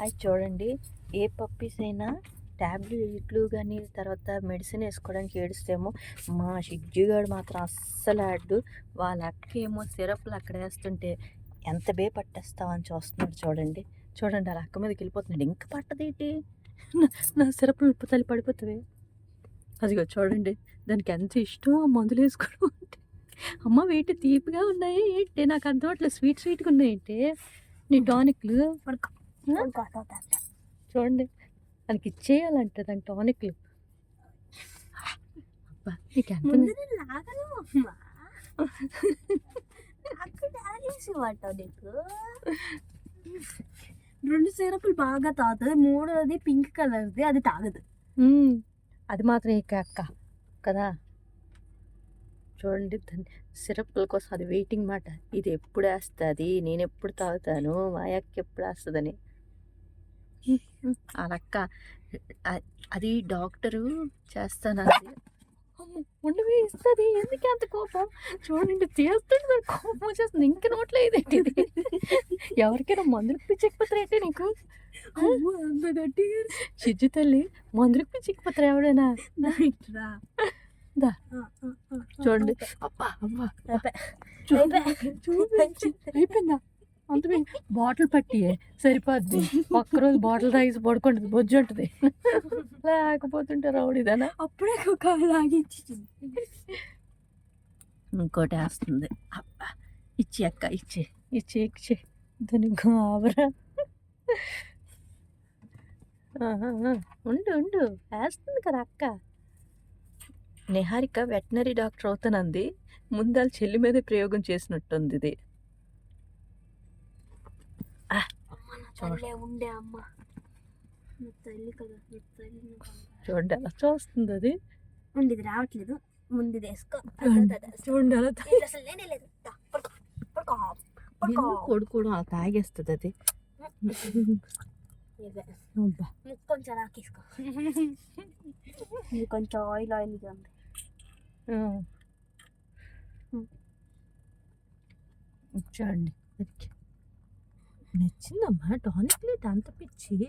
అది చూడండి. ఏ పప్పీస్ అయినా ట్యాబ్లెట్లు కానీ తర్వాత మెడిసిన్ వేసుకోవడానికి ఏడుస్తేమో మా షిజ్జిగాడు మాత్రం అస్సలు ఆడు వాళ్ళ అక్క ఏమో సిరప్లు అక్కడ వేస్తుంటే ఎంత బే పట్టేస్తావని చూస్తున్నాడు చూడండి. చూడండి వాళ్ళ అక్క మీదకి వెళ్ళిపోతున్నాడు. ఇంకా పట్టదేటి నా- సిరప్లు తల్లి పడిపోతుంది అదిగో చూడండి దానికి ఎంత ఇష్టం ఆ మందులు వేసుకోవడం అంటే. అమ్మ వీటి తీపిగా ఉన్నాయి ఏంటి? నాకు అర్థం అట్లా స్వీట్ స్వీట్గా ఉన్నాయంటే నీ టానిక్లు. పడక చూడండి. దానికి ఇచ్చేయాలంట దాని టానిక్లు. అబ్బా నీకు ఎంత రెండు సిరపులు బాగా తాగుతుంది మూడోది పింక్ కలర్ది అది తాగదు. అది మాత్రం ఇక అక్క కదా? చూడండి దాని సిరప్ల కోసం అది వెయిటింగ్ మాట. ఇది ఎప్పుడు వేస్తుంది? నేను ఎప్పుడు తాగుతాను? మా అక్క ఎప్పుడు వేస్తుందని. అక్క అది డాక్టరు చేస్తానది. ఉండవే ఇస్తుంది. ఎందుకు అంత కోపం? చూడండి చేస్తుంది కోపం వచ్చేస్తుంది. ఇంక నోట్లో ఇది? ఎవరికైనా మందులు పిచ్చకపోతారు ఏంటి నీకు? చిజ్జు తల్లి మందులకు పిచ్చకపోతారు ఎవడైనా చూడండి. అబ్బా అబ్బా. చూపించి అయిపోయిందా? అంతమే బాటిల్ పట్టి సరిపోద్ది. ఒక్కరోజు బాటిల్ తాగేసి పడుకుంటుంది బొజ్జు ఉంటుంది. లేకపోతుంటే రౌడీదనా అప్పుడే ఒక లాగించి ఇంకోటి వేస్తుంది. అబ్బా ఇచ్చి అక్క ఇచ్చి. ఇచ్చి ఇచ్చి. దాని గాబరా. ఉండు ఉండు. వేస్తుంది కదా అక్క. నిహారిక వెటనరీ డాక్టర్ అవుతానంది. ముందాల చెల్లి మీద ప్రయోగం చేసినట్టుంది ఇది. ఉండే అమ్మ. తల్లి కదా తల్లి అలా చూస్తుంది అది? ఉండి ఇది రావట్లేదు. ముందు వేసుకో. కొడుకోవడం అలా తాగేస్తుంది అది. కొంచెం రాకేసుకో కొంచెం ఆయిల్ ఆయిల్గా ఉంది. చూడండి నచ్చిందమ్మా టానిక్ లేదు అంత పిచ్చి.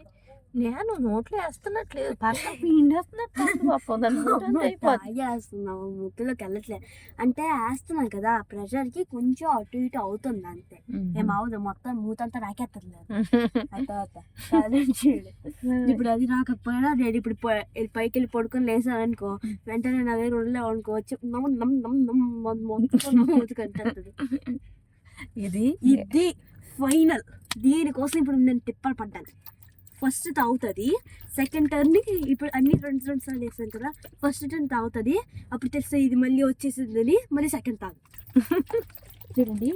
నేను నోట్లో వేస్తున్నట్లేదు పక్కన పిండేస్తున్నట్టు. వేస్తున్నావు. ముక్కులోకి వెళ్ళట్లేదు అంటే వేస్తున్నాను కదా ప్రెషర్కి కొంచెం అటు ఇటు అవుతుంది అంతే. ఏమవుదు మొత్తం మూతంతా రాకేత్తలేదు. ఇప్పుడు అది రాకపోయినా నేను ఇప్పుడు పైకి వెళ్ళి పడుకొని లేసాను అనుకో వెంటనే నా దగ్గర ఉండలేవు అనుకో వచ్చి నమ్ నమ్ నమ్ నమ్ మొ- మొత్తం మూతుకంటుంది ఇది ఇది ఫైనల్. దీనికోసం ఇప్పుడు నేను తిప్పలు పడ్డాను. ఫస్ట్ తాగుతుంది సెకండ్ టర్న్ ఇప్పుడు అన్ని రెండు రెండు సార్లు వేసాను కదా ఫస్ట్ టర్న్ తాగుతుంది అప్పుడు తెలుస్తుంది ఇది మళ్ళీ వచ్చేసిందని మళ్ళీ సెకండ్ తాగు. చూడండి.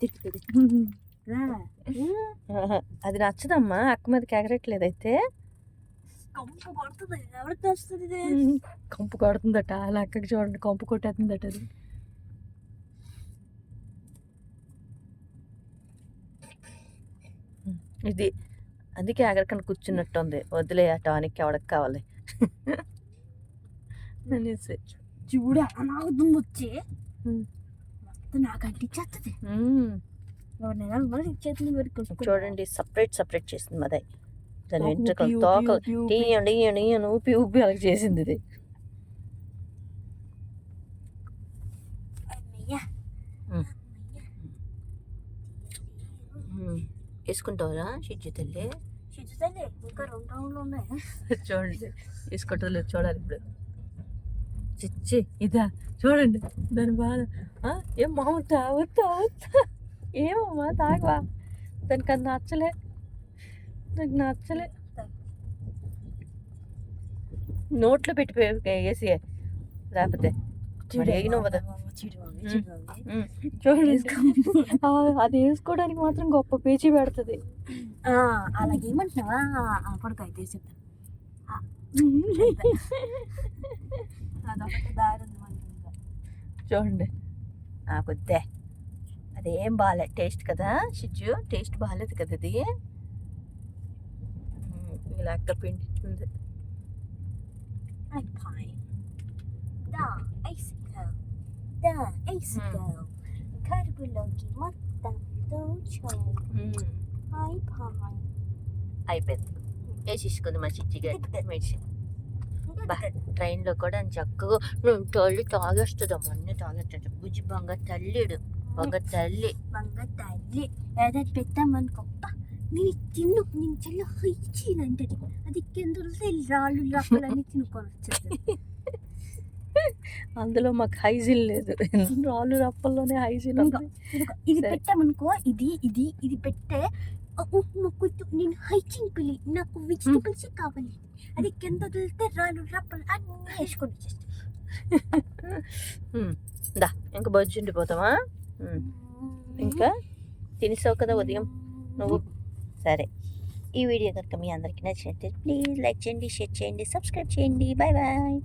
తిప్పుతుంది. అది నచ్చదమ్మా అక్క మీదకి ఎగరట్లేదు అయితే. కంపు కొడుతుంది ఎవరికి వస్తుంది కంపు కొడుతుందట అలా అక్కకి చూడండి కంపు కొట్టేస్తుందట అది. ఇది. అందుకే ఎగరకని కూర్చున్నట్టుంది. వదిలే ఆ టానిక్ ఎవరికి కావాలి? అనేసి. చూడ అనాగుతుంది వచ్చి. నాకు అంటించేస్తుంది మళ్ళీ చేతులు పెట్టుకుంటా చూడండి సపరేట్ సపరేట్ చేసింది మదై. దాని వెంట్రుకలు తోకలు ఈయండి ఈయన ఊపి ఊపి అలా చేసింది ఇది. వేసుకుంటావరా షిజ్జి తల్లి. చూడండి ఇంకా రెండు రౌండ్లు ఉన్నాయి. చూడండి చూడాలి ఇప్పుడు. చిచ్చి ఇదా చూడండి దాని బాధ. ఏం మావుతా అవుతా అవుతా ఏమమ్మా తాగవా? దానికి అది నచ్చలే. నాకు నచ్చలే. నోట్లో పెట్టి వేసి లేకపోతే మరి ఏగినవ్వదా? అది వేసుకోవడానికి మాత్రం గొప్ప పేచీ పెడుతుంది. అలాగేమంటున్నావా? ఆ, పడుకో అయితే చెప్తాను ఆ, అదొకటి దారి. చూడండి. అదేం బాగాలే టేస్ట్ కదా షిజ్జు? టేస్ట్ బాగాలేదు కదా ఇది మ్మ్, ఇలా అక్క పిండి I'm fine. Da, icicle. Da, icicle. కడుపులోకి మొత్తం అయిపోయింది వేసేసుకుంది మా చిచ్చిగా మెడిసిన్ ట్రైన్లో కూడా చక్కగా నువ్వు తల్లి తాగేస్తుందమ్మా అన్ని తాగేస్తుంది బుజ్జి బంగ తల్లిడు బంగ తల్లి బంగ తల్లి ఏదైతే పెట్టామనుకో "అబ్బా, నేను తిన్ను నేను చాలా హైచీన్ అంటది అది కింద రాళ్ళు రాళ్ళని తినుకొని అందులో మాకు హైజీన్ లేదు. రాళ్ళు రప్పల్లోనే హైజీన్ ఇది. పెట్టామనుకో ఇది ఇది ఇది పెట్టే "ఓ, ఓ, నాకు నేను హైచీన్ పిల్లి నాకు వెజిటబుల్స్ కావాలి. అది కింద వదిలితే రాళ్ళు రప్పలు అన్నీ వేసుకొని వచ్చేస్తాయి దా ఇంకా బొజ్జు ఉండిపోతావా. ఇంకా తినేసావు కదా ఉదయం నువ్వు? సరే. ఈ వీడియో కనుక మీ అందరికీ నచ్చినట్లయితే ప్లీజ్ లైక్ చేయండి షేర్ చేయండి సబ్స్క్రైబ్ చేయండి. Bye bye.